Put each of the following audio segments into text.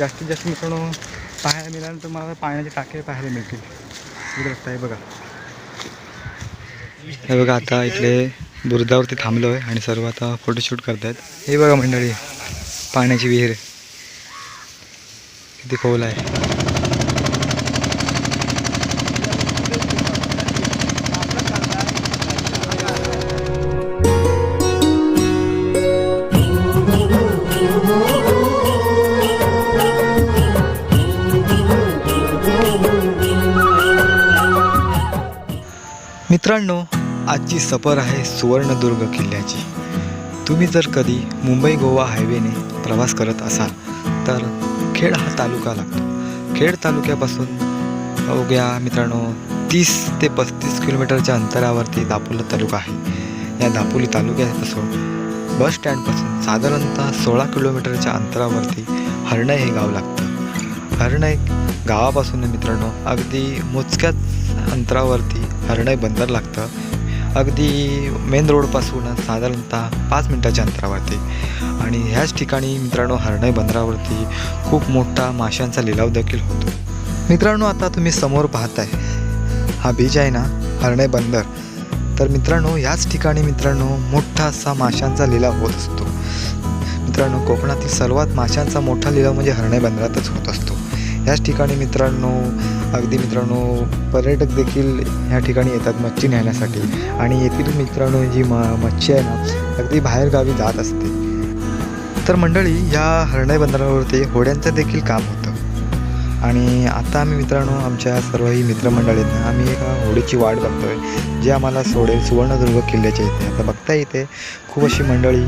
जास्तीत जास्त मित्रांनो पाहायला मिळालं तर मला पाण्याचे टाके पाहायला मिळतील. इकडे रस्ता आहे बघा. हे बघा आता इकडे बुरुदावरती थांबलो आहे आणि सर्व आता फोटोशूट करतायत. हे बघा मंडळी पाण्याची विहीर. किती खोल आहे. मित्रांनो आजची सफर आहे सुवर्णदुर्ग किल्ल्याची. तुम्ही जर कधी मुंबई गोवा हायवेने प्रवास करत असाल तर खेड हा तालुका लागतो. खेड तालुक्यापासून अवघ्या मित्रांनो तीस ते पस्तीस किलोमीटरच्या अंतरावरती दापोली तालुका आहे. या दापोली तालुक्यापासून बस स्टँडपासून साधारणतः सोळा किलोमीटरच्या अंतरावरती हरणय हे गाव लागतं. हरणय गावापासून मित्रांनो अगदी मोजक्याच अंतरावरती हरणय बंदर लागतं. अगदी मेन रोडपासून साधारणतः पाच मिनटाच्या अंतरावरती. आणि ह्याच ठिकाणी मित्रांनो हरणय बंदरावरती खूप मोठा माशांचा लिलाव देखील होतो. मित्रांनो आता तुम्ही समोर पाहताय हा बीच आहे ना हरणय बंदर. तर मित्रांनो याच ठिकाणी मित्रांनो मोठा असा माशांचा लिलाव होत असतो. मित्रांनो कोकणातील सर्वात माशांचा मोठा लिलाव म्हणजे हरणय बंदरातच होत असतो. याच ठिकाणी मित्रांनो अगदी मित्रांनो पर्यटक देखील ह्या ठिकाणी येतात मच्छी न्यायण्यासाठी. आणि येथील मित्रांनो जी म मच्छी आहे ना अगदी बाहेरगावी जात असते. तर मंडळी या हरणय बंदरावरती होड्यांचं देखील काम होतं. आणि आता आम्ही मित्रांनो आमच्या सर्वही मित्रमंडळींना आम्ही एका होडीची वाट बघतोय जे आम्हाला सोडेल सुवर्णदुर्ग किल्ल्याच्या इथे. आता बघता येते खूप अशी मंडळी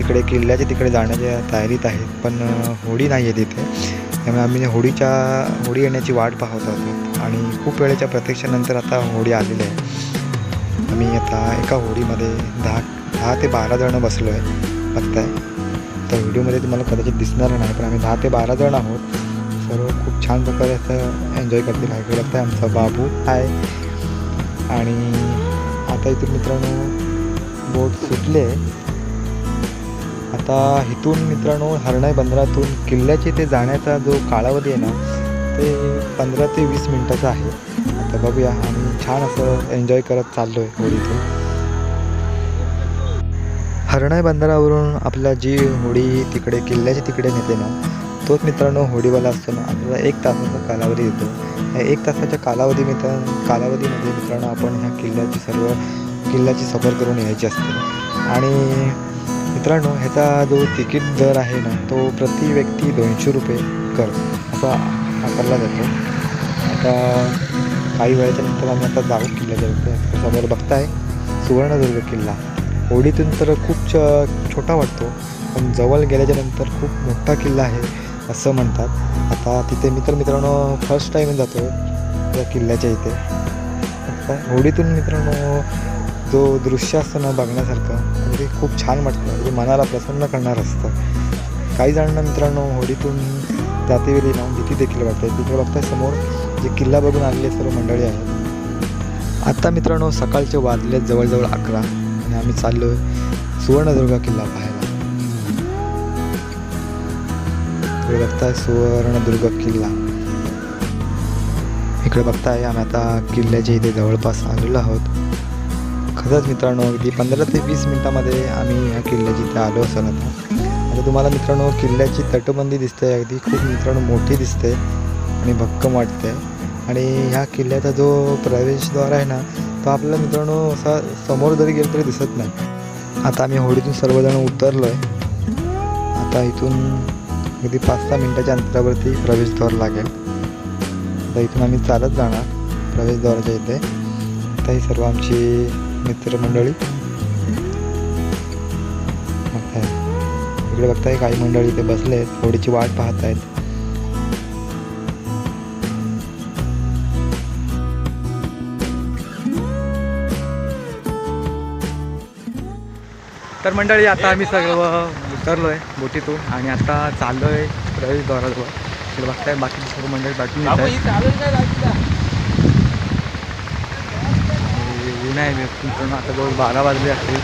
इकडे किल्ल्याच्या तिकडे जाण्याच्या तयारीत आहेत पण होडी नाही आहे तिथे त्यामुळे आम्ही होडीच्या होडी येण्याची वाट पाहत होतो. आणि खूप वेळेच्या प्रतीक्षेनंतर आता होडी आलेली आहे. आम्ही आता एका होडीमध्ये दहा दहा ते बारा जणं बसलो आहे बघताय तर व्हिडिओमध्ये तुम्हाला कदाचित दिसणार नाही पण आम्ही दहा ते बारा जण आहोत. सर्व खूप छान प्रकारे असं एन्जॉय करतील. आहे इकडे आहे आमचा बाबू आहे. आणि आता इथून मित्रांनो बोट सुटले. आता इथून मित्रांनो हरणाई बंदरातून किल्ल्याचे ते जाण्याचा जो कालावधी आहे ना ते पंधरा ते वीस मिनटाचा आहे. आता बघूया आम्ही छान असं एन्जॉय करत चाललो आहे होळीतून हरणाई बंदरावरून आपला जी होडी तिकडे किल्ल्याची तिकडे नेते ना तोच मित्रांनो होडीवाला असतो ना आपल्याला एक तासाचा कालावधी येतो या एक तासाच्या कालावधी मित्र कालावधीमध्ये मित्रांनो आपण ह्या किल्ल्याची सर्व किल्ल्याची सफर करून यायची असते. आणि मित्रांनो ह्याचा जो तिकीट दर आहे ना तो प्रति व्यक्ती दोनशे रुपये कर असा आकारला जातो. आता काही वेळाच्या नंतर आम्ही आता जाऊ किल्ल्याच्या समोर बघताय सुवर्णदुर्ग किल्ला. होडीतून तर खूप च छोटा वाटतो पण जवळ गेल्याच्यानंतर खूप मोठा किल्ला आहे असं म्हणतात. आता तिथे मित्र मित्रांनो फर्स्ट टाईम जातो त्या या किल्ल्याच्या इथे. आता होडीतून मित्रांनो जो दृश्य असतं ना बघण्यासारखं अगदी खूप छान वाटतं. अगदी मनाला प्रसन्न करणार असतं. काही जणांना मित्रांनो होडीतून जातेवेळी ना भीती देखील वाटते. तिकडे बघताय समोर जे किल्ला बघून आलेले सर्व मंडळी आहेत. आत्ता मित्रांनो सकाळचे वाजले जवळजवळ अकरा आणि आम्ही चाललो सुवर्णदुर्गा सुवर्णदुर्ग किल्ला पाहायला. इकडे बघताय सुवर्णदुर्ग किल्ला. इकडे बघताय आम्ही आता किल्ल्याच्या इथे जवळपास आलेलो आहोत. तसंच मित्रांनो अगदी पंधरा ते वीस मिनटामध्ये आम्ही ह्या किल्ल्याची इथे आलो असेल आता. आता तुम्हाला मित्रांनो किल्ल्याची तटबंदी दिसते अगदी खूप मित्रांनो मोठी दिसते आणि भक्कम वाटते. आणि ह्या किल्ल्याचा जो प्रवेशद्वार आहे ना तो आपल्याला मित्रांनो असा समोर जरी गेलं तरी दिसत नाही. आता आम्ही होडीतून सर्वजण उतरलो आहे आता इथून अगदी पाच सहा मिनटाच्या अंतरावरती प्रवेशद्वार लागेल. आता इथून आम्ही चालत जाणार प्रवेशद्वाराच्या इथे. आता ही सर्व आमची मित्रमंडळी. इकडे बघताय काही मंडळी इथे बसले आहेत होडीची वाट पाहत आहेत. तर मंडळी आता आम्ही सर्व उतरलो आहे बोटीतून आणि आता चाललो आहे प्रवेशद्वाराजवळ. इकडे बघताय बाकीची सर्व मंडळी बाटून येत आहेत आणि ऊन आहे मित्रांनो आता जवळ बारा वाजले असतील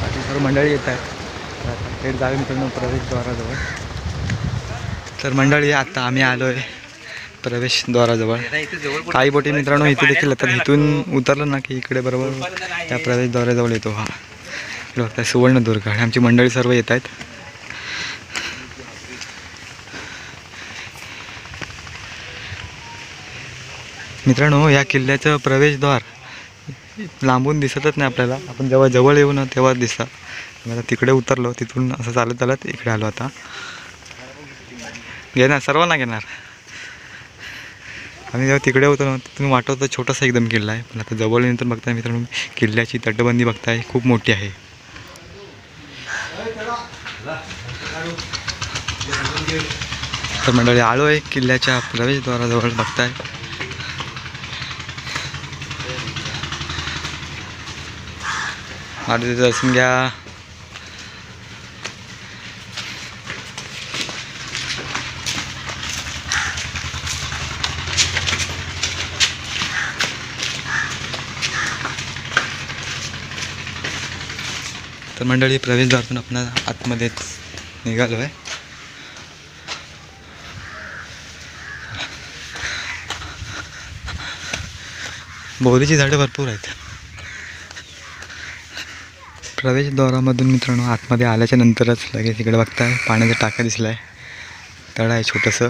बाकी सर्व मंडळी येत आहेत. थेट जावे मित्रांनो प्रवेशद्वाराजवळ तर मंडळी आता आम्ही आलो आहे प्रवेशद्वाराजवळ काही बोटी मित्रांनो इथे देखील येतात. इथून उतरलं ना की इकडे बरोबर त्या प्रवेशद्वाराजवळ येतो हा. बघताय सुवर्णदुर्ग. आणि आमची मंडळी सर्व येत आहेत. मित्रांनो या किल्ल्याचं प्रवेशद्वार लांबून दिसतच नाही आपल्याला. आपण जेव्हा जवळ येऊ ना तेव्हा दिसतात मला आता तिकडे उतरलो. तिथून असं चालत चालत इकडे आलो आता. घेणार? सर्वांना घेणार? आम्ही जेव्हा तिकडे होतो ना तिथून वाटत होतं छोटासा एकदम किल्ला आहे. पण आता जवळ नंतर बघताय मित्रांनो किल्ल्याची तटबंदी बघताय. खूप मोठी आहे. तर मंडळी आलो आहे किल्ल्याच्या प्रवेशद्वाराजवळ. बघताय. मारुतीचं दर्शन घ्या. तर मंडळी प्रवेशद्वारातून आपण आतमध्येच निघालो आहे बोरीची झाडं भरपूर आहेत. प्रवेशद्वारामधून मित्रांनो आतमध्ये आल्याच्या नंतरच लगेच इकडे बघताय पाण्याचा टाका दिसला आहे तळ आहे छोटंसं.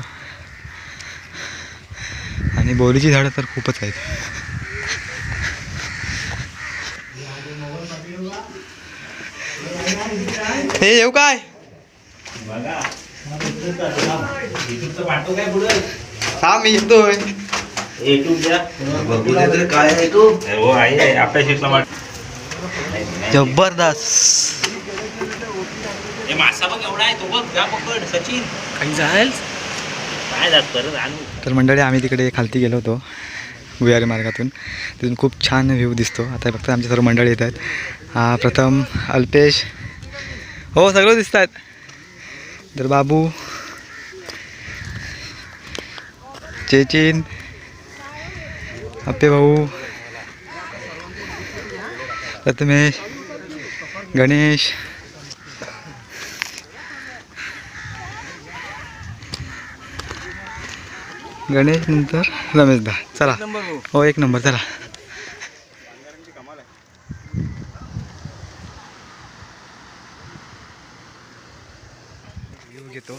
आणि बोरीची झाडं तर खूपच आहेत. हे येऊ काय? हा मी येतोय काय आहे. तू हो, आहे आपल्या शेतला जबरदस्त हे मासा बघ एवढा आहे तो बघ जा पकड सचिन. काही जाईल काय जात परत आणू? तर मंडळी आम्ही तिकडे खालती गेलो होतो भुयारी मार्गातून. तिथून खूप छान व्ह्यू दिसतो. आता फक्त आमचे सर्व मंडळी येत आहेत. हा प्रथम अल्पेश. हो सगळं दिसत आहेत तर बाबू. चेचिन. अप्पे भाऊ. प्रथमेश गणेश. गणेश नंतर रमेश दा. चला. हो एक नंबर. चला. व्ह्यू घेतो.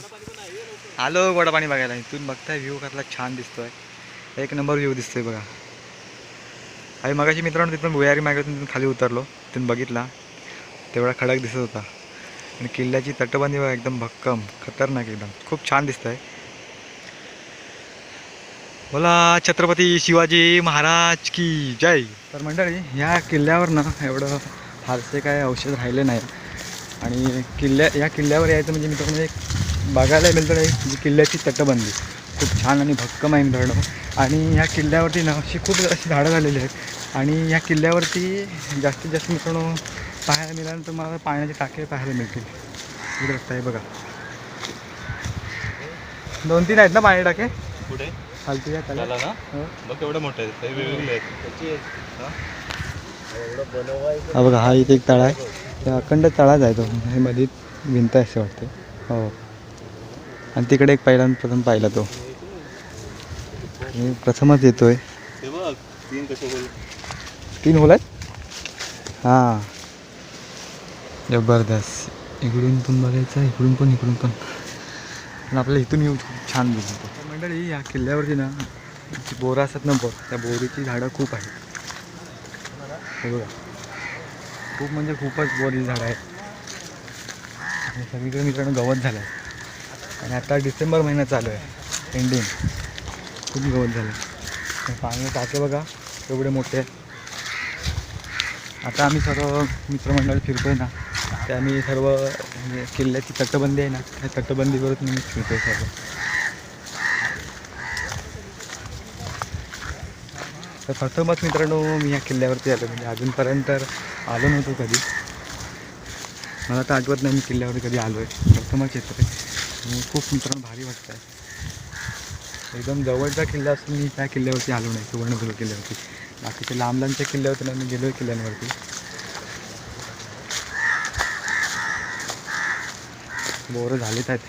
आलो गोडा पाणी बघायला. इथून बघताय व्ह्यू कसला छान दिसतोय. एक नंबर व्ह्यू दिसतोय बघा. आणि मगाशी मित्रांनो तिथून भुयारी मार्गातून तिथून खाली उतरलो. तिथून बघितला. तेवढा खडक दिसत होता. आणि किल्ल्याची तटबंदी एकदम भक्कम खतरनाक एकदम. खूप छान दिसत आहे बोला छत्रपती शिवाजी महाराज की जय. तर मंडळी ह्या किल्ल्यावर ना एवढं फारसे काय औषध राहिले नाही. आणि किल्ल्या या किल्ल्यावर यायचं म्हणजे मित्रांनो एक बघायला मिळतं आहे म्हणजे जी किल्ल्याची तटबंदी. खूप छान आणि भक्कम आहे मित्रांनो. आणि ह्या किल्ल्यावरती ना अशी खूप अशी झाडं झालेली आहेत. आणि ह्या किल्ल्यावरती जास्तीत जास्त मित्रांनो पाहायला मिळालं तर मला पाण्याचे टाके पाहायला मिळतील. इकडे बघताय बघा. दोन तीन आहेत ना पाणी टाके? कुठे खालती या त्याला ना? हो. बघ एवढं मोठं आहे वेगवेगळे आहेत. हा? बघा हा इथे एक तळा आहे. त्या अखंड तळाच आहे तो. हे मध्ये भिंत आहे असं वाटते हो. आणि तिकडे एक पहिला प्रथम पाहिला तो. मी प्रथमच येतोय. ते बघ तीन कसे बोल तीन होल आहेत हां. जबरदस्त. इकडून पण बघायचं इकडून पण इकडून पण. पण आपल्याला इथून येऊ खूप छान दिसतो. मंडळी या किल्ल्यावरती ना बोरं असतात ना बोर त्या बोरीची झाडं खूप आहेत. बघा. खूप म्हणजे खूपच बोरीची झाडं आहेत. आणि सगळीकडे मित्रांनो गवत झालं आहे आणि आता डिसेंबर महिना चालू आहे. एंडिंग खूप गवत झालं आहे पाणी टाके बघा. एवढे मोठे आहेत. आता आम्ही सर्व मित्रमंडळ फिरतोय ना ते आम्ही सर्व म्हणजे किल्ल्याची तटबंदी आहे ना त्या तटबंदीवरच मी फिरतो आहे सर्व. तर प्रथमच मित्रांनो मी या किल्ल्यावरती आलो. म्हणजे अजूनपर्यंत तर आलो नव्हतो कधी. मला तर आठवत नाही मी किल्ल्यावरती कधी आलो आहे प्रथमच येतो आहे खूप मित्रांनो भारी वाटतं आहे एकदम जवळचा किल्ला असून मी त्या किल्ल्यावरती आलो नाही सुवर्णदुर्ग किल्ल्यावरती. बाकीचे लांब लांबच्या होते ना मी गेलो आहे किल्ल्यांवरती. बोरं झालेत आहेत.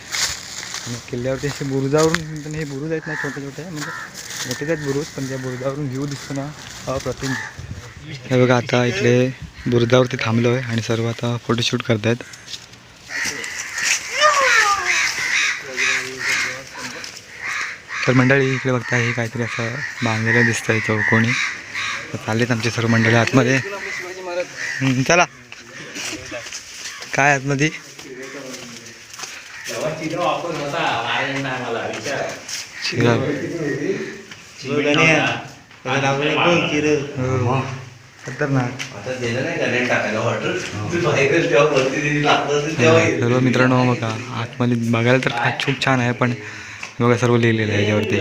आणि किल्ल्यावरती असे बुरुजावरून पण हे बुरुज आहेत ना छोटे छोटे म्हणजे मोठेच आहेत बुरुज पण त्या बुरुजावरून व्ह्यू दिसतो ना अप्रतिम. हे बघा आता इकडे बुरुजावरती थांबलो आहे आणि सर्व आता फोटोशूट करत आहेत तर मंडळी इकडे बघता हे काहीतरी असं बांधलेलं दिसतंय चौकोनी. कोणी चाललेत आमची सर्व मंडळी आतमध्ये. चला. काय आतमध्ये? हो. हो. सर्व मित्रांनो बघा आतमध्ये बघायला तर खूप छान आहे पण बघा सर्व लिहिलेलं आहे याच्यावरती.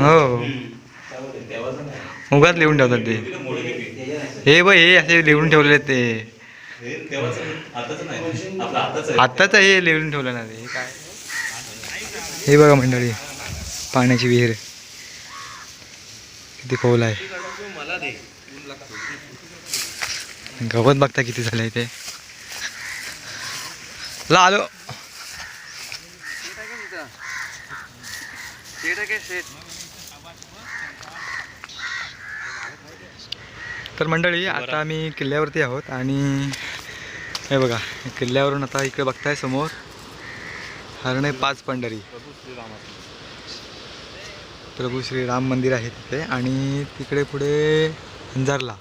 हो. उगाच लिहून ठेवतात ते. हे बघ हे असे लिहून ठेवलेले आहेत ते. आहे आत्ताच हे लिहून ठेवलं ना ते. हे काय? हे बघा मंडळी पाण्याची विहीर. किती खोल आहे. गवत बघता किती झालं ते. ला आलो. तर मंडळी आता आम्ही किल्ल्यावरती आहोत आणि हे बघा किल्ल्यावरून आता इकडे बघताय समोर हरणे पाच पंढरी. प्रभू श्रीराम मंदिर आहे तिथे आणि तिकडे पुढे अंजारला.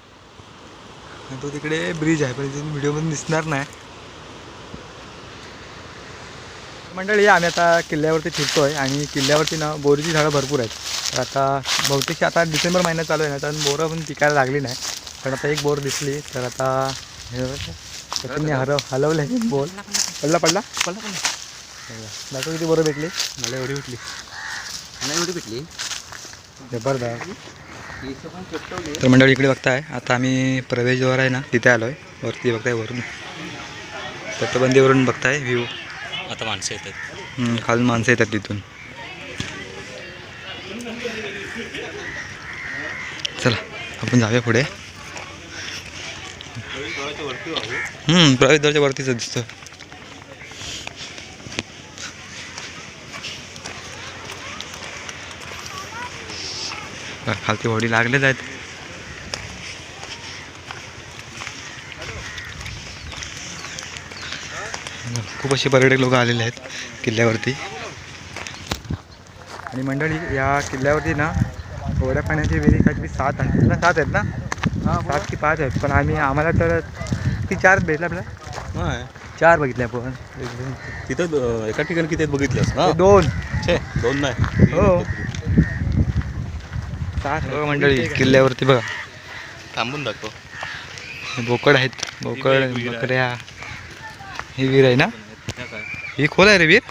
आणि तो तिकडे ब्रिज आहे पण इथे व्हिडिओमध्ये दिसणार नाही. मंडळी आम्ही आता किल्ल्यावरती फिरतो आहे आणि किल्ल्यावरती ना बोरीची झाडं भरपूर आहेत. तर आता बहुतेक आता डिसेंबर महिना चालू आहे ना तर बोरं पण पिकायला लागली नाही. पण आता एक बोर दिसली तर आता सचिनने हरव हलवलं आहे बोल पडला पडला. पडला पडला? दाखव किती बोरं भेटली. मला एवढी भेटली. नाही एवढी भेटली. जबरदस्त. तर मंडळी इकडे बघताय आता आम्ही प्रवेशद्वार आहे ना तिथे आलो आहे वरती बघताय वरून. तटबंदीवरून बघताय व्ह्यू आता माणसं येतात. खालून माणसं येतात तिथून. चला आपण जाऊया पुढे. हम्म, प्रवेशद्वारच्या वरतीच दिसतं. खालती होडी लागलेच आहेत. खूप असे पर्यटक लोक आलेले आहेत किल्ल्यावरती. आणि मंडळी या किल्ल्यावरती ना गोड्या पाण्याची विहिरी काहीतरी सात आहेत ना सात आहेत ना? सात की पाच आहेत. पण आम्ही आम्हाला तर ती चार भेटलं आपल्या चार बघितले आपण. तिथं एका ठिकाणी किती बघितलंस ना? ते दोन. छे दोन नाही. हो. सात बघा मंडळी किल्ल्यावरती बघा. थांबून दाखव. बोकड आहेत. बोकड बकऱ्या. ही विहीर आहे ना? ही खोल आहे रे विहीर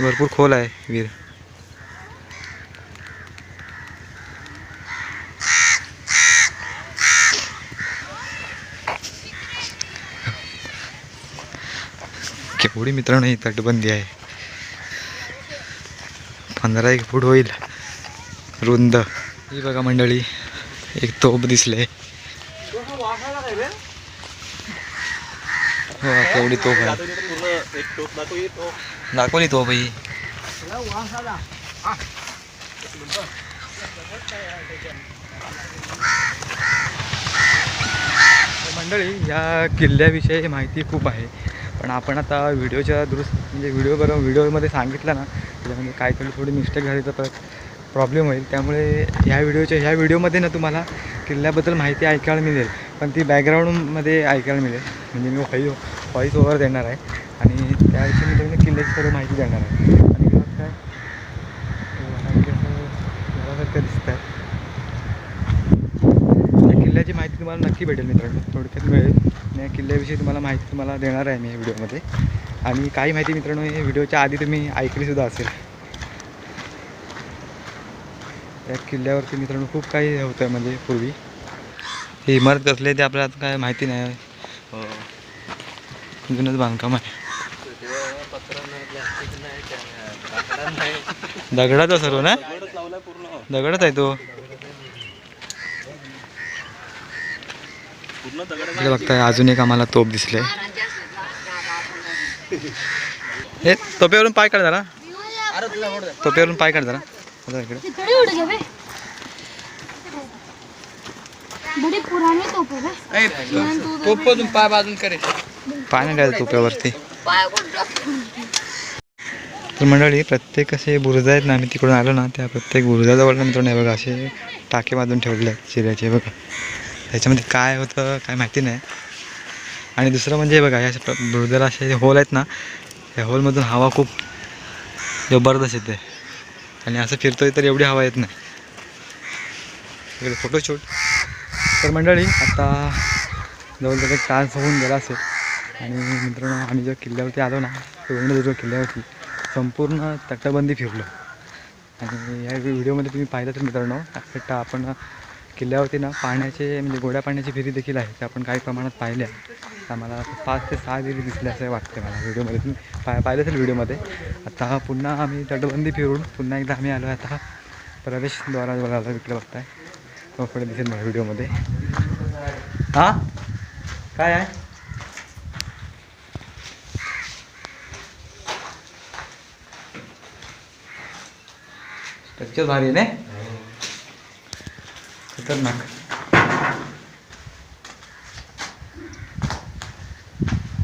भरपूर खोल आहे विहीर केवढी मित्रांनो ही तटबंदी आहे. पंधरा एक फूट होईल. रुंद. ही बघा मंडळी एक तोप दिसले हो केवढी तोप आहे. दाखवली तोप ही. मंडळी या किल्ल्याविषयी माहिती खूप आहे. पण आपण आता व्हिडिओच्या दुरुस्त म्हणजे व्हिडिओ बरोबर व्हिडिओमध्ये सांगितलं ना त्याच्यामध्ये काहीतरी थोडी मिस्टेक झाली तर परत प्रॉब्लेम होईल. त्यामुळे ह्या व्हिडिओच्या ह्या व्हिडिओमध्ये ना तुम्हाला किल्ल्याबद्दल माहिती ऐकायला मिळेल. पण ती बॅकग्राऊंडमध्ये ऐकायला मिळेल. म्हणजे मी व्हॉई व्हॉईस ओव्हर देणार आहे. आणि त्याविषयी मी तुम्ही किल्ल्याची सर्व माहिती देणार आहे आणि मग काय घरासारखं दिसत आहे या किल्ल्याची माहिती तुम्हाला नक्की भेटेल मित्रांनो. थोडक्यात मिळेल या किल्ल्याविषयी तुम्हाला माहिती तुम्हाला देणार आहे मी या व्हिडिओमध्ये. आणि काही माहिती मित्रांनो हे व्हिडिओच्या आधी तुम्ही ऐकलीसुद्धा असेल. या किल्ल्यावरती मित्रांनो खूप काही होतं म्हणजे पूर्वी. ही इमारत कसले ते आपल्याला आता काय माहिती नाही. जुनंच बांधकाम आहे. दगडाचा सर्व ना? पूर्ण दगडच आहे तो. इकडे बघताय अजून एक आम्हाला तोप दिसले. हे तोप्यावरून पाय काढ जरा. तोप्यावरून पाय काढ जरा. इकडे. बड़ी पुरानी तोप है तुम पाय बाजून करे. पाय नाही द्यायचं तोप्यावरती. तर मंडळी प्रत्येक असे बुरुज आहेत ना आम्ही तिकडून आलो ना त्या प्रत्येक बुरुजाजवळ ना मित्रांनो बघा असे टाके बांधून ठेवले आहेत चिऱ्याचे बघा. त्याच्यामध्ये काय होतं काय माहिती नाही. आणि दुसरं म्हणजे हे बघा या बुरुजाला असे होल आहेत ना या होलमधून हवा खूप जबरदस्त येते. आणि असं फिरतोय तर एवढी हवा येत नाही. इकडे फोटोशूट तर मंडळी आता जवळजवळ एक तास होऊन गेला असेल. आणि मित्रांनो आम्ही जेव्हा किल्ल्यावरती आलो ना सुवर्णदुर्ग किल्ल्यावरती संपूर्ण तटबंदी फिरलो. आणि या व्हिडिओमध्ये तुम्ही पाहिलं तर मित्रांनो अक्षरशः आपण किल्ल्यावरती ना पाण्याचे म्हणजे गोड्या पाण्याची विहिरी देखील आहे त्या आपण काही प्रमाणात पाहिल्या. आम्हाला पाच ते सहा विहिरी दिसल्या असं वाटते मला व्हिडिओमध्ये. तुम्ही पा पाहिलं असेल व्हिडिओमध्ये. आता पुन्हा आम्ही तटबंदी फिरून पुन्हा एकदा आम्ही आलो आहे आता प्रवेशद्वारा बघायला इकडे बघताय. तो पुढे दिसेल मला व्हिडिओमध्ये. हां? काय आहे? स्ट्रक्चर भारी आहे ना खतरनाक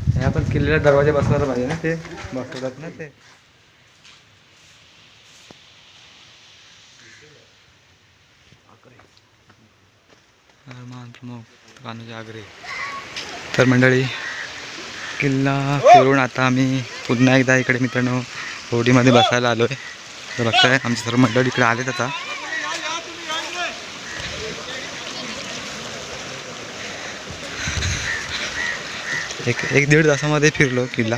हे आपण किल्ल्याला दरवाजे बसवायला पाहिजे ना ते? बसवतात ना ते. कान्होजी आगरे तर मंडळी किल्ला फिरून आता आम्ही पुन्हा एकदा इकडे मित्रांनो होडीमध्ये बसायला आलो आहे तर बघताय आमची सर्व मंडळी इकडे आलेत आता. एक एक दीड तासामध्ये फिरलो किल्ला.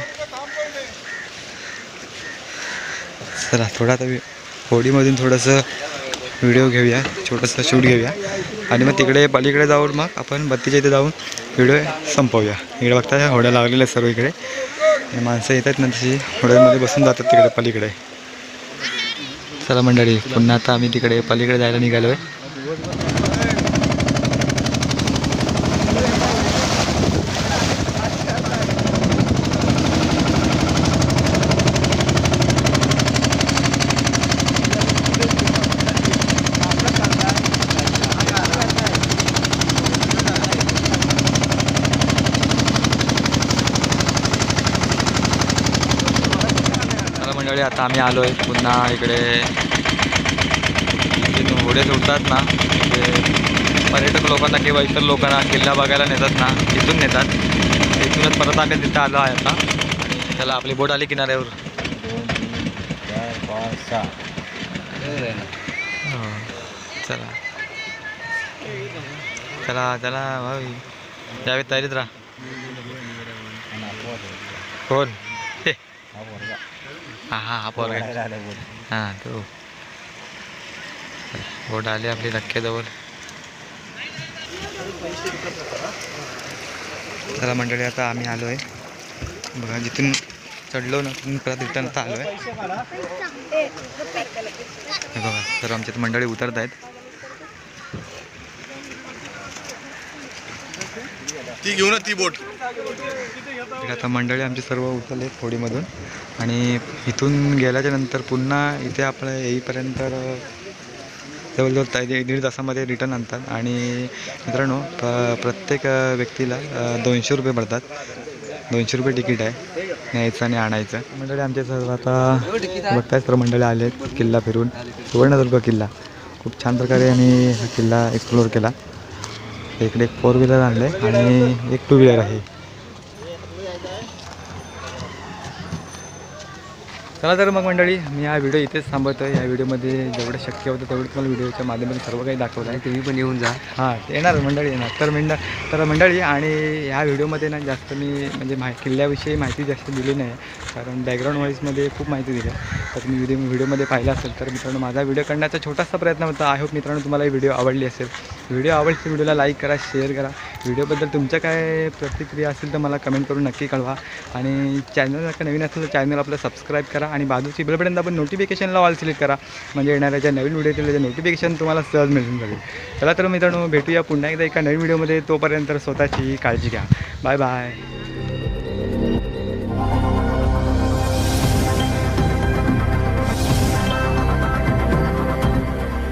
चला थोडा आता वि- होडीमधून थोडंसं व्हिडिओ घेऊया छोटंसं शूट घेऊया. आणि मग तिकडे पलीकडे जाऊन मग आपण बत्तीच्या इथे जाऊन व्हिडिओ संपवूया. इकडे बघता होड्या लागलेल्या आहेत सर्व इकडे. माणसं येतात ना तशी होड्यांमध्ये बसून जातात तिकडे पलीकडे. चला मंडळी पुन्हा आता आम्ही तिकडे पलीकडे जायला निघालो आहे चला मंडळी आता आम्ही आलो आहे पुन्हा इकडे इथून घोडे सुटतात ना. ते पर्यटक लोकांना किंवा इतर लोकांना किल्ला बघायला नेतात ना. तिथून नेतात. तिथूनच परत आम्ही तिथं आलो आहे आता. आणि चला आपली बोट आली किनाऱ्यावर. हो, चला. चला चला भावी. त्यावेळी तयारीत राहा. कोण? हे. हा हा हा पोरगा हां तो. बोट आली आपली धक्क्याजवळ. चला मंडळी आता आम्ही आलो आहे बघा जिथून चढलो ना तिथून परत रिटर्न आता आलो आहे बघा तर आमच्यात मंडळी उतरत आहेत ती घेऊ ना ती बोट. आता मंडळी आमची सर्व उचलले होडीमधून आणि इथून गेल्याच्यानंतर पुन्हा इथे आपलं येईपर्यंत जवळजवळ दीड दीड तासामध्ये रिटर्न आणतात. आणि मित्रांनो प्रत्येक व्यक्तीला दोनशे रुपये पडतात. दोनशे रुपये तिकीट आहे. न्यायचं आणि आणायचं. मंडळी आमचे सर्व आता बघताय सर्व मंडळी आले आहेत किल्ला फिरून. सुवर्णदुर्ग किल्ला. खूप छान प्रकारे आम्ही हा किल्ला एक्सप्लोअर केला. इकडे एक फोर व्हीलर आणलं आहे आणि एक टू व्हीलर आहे. चला तर मग मंडळी मी हा व्हिडिओ इथेच थांबवतो या व्हिडिओमध्ये जेवढं शक्य होतं तेवढं तुम्हाला व्हिडिओच्या माध्यमातून सर्व काही दाखवलं आहे. तुम्ही पण येऊन जा. हां ते येणार मंडळी येणार. तर मंड तर मंडळी आणि ह्या व्हिडिओमध्ये ना जास्त मी म्हणजे माहि किल्ल्याविषयी माहिती जास्त दिली नाही. कारण बॅकग्राऊंड व्हाईजमध्ये खूप माहिती दिली. आहे तर तुम्ही व्हिडिओ व्हिडिओमध्ये पाहिला असेल तर मित्रांनो माझा व्हिडिओ करण्याचा छोटासा प्रयत्न होता. आय होप मित्रांनो तुम्हाला ही व्हिडिओ आवडली असेल. व्हिडिओ आवडते व्हिडिओला लाईक करा शेअर करा. व्हिडिओबद्दल तुमच्या काय प्रतिक्रिया असेल तर मला कमेंट करून नक्की कळवा. आणि चॅनल जर नवीन असेल तर चॅनल आपलं सबस्क्राईब करा आणि बाजूची बेलपर्यंत आपण नोटिफिकेशनला ऑल सिलेक्ट करा. म्हणजे येणाऱ्या ज्या नवीन व्हिडिओ त्याचे नोटिफिकेशन तुम्हाला सहज मिळून जाईल. चला तर मित्रांनो भेटूया पुन्हा एकदा एका नवीन व्हिडिओमध्ये तोपर्यंत स्वतःची काळजी घ्या. Bye bye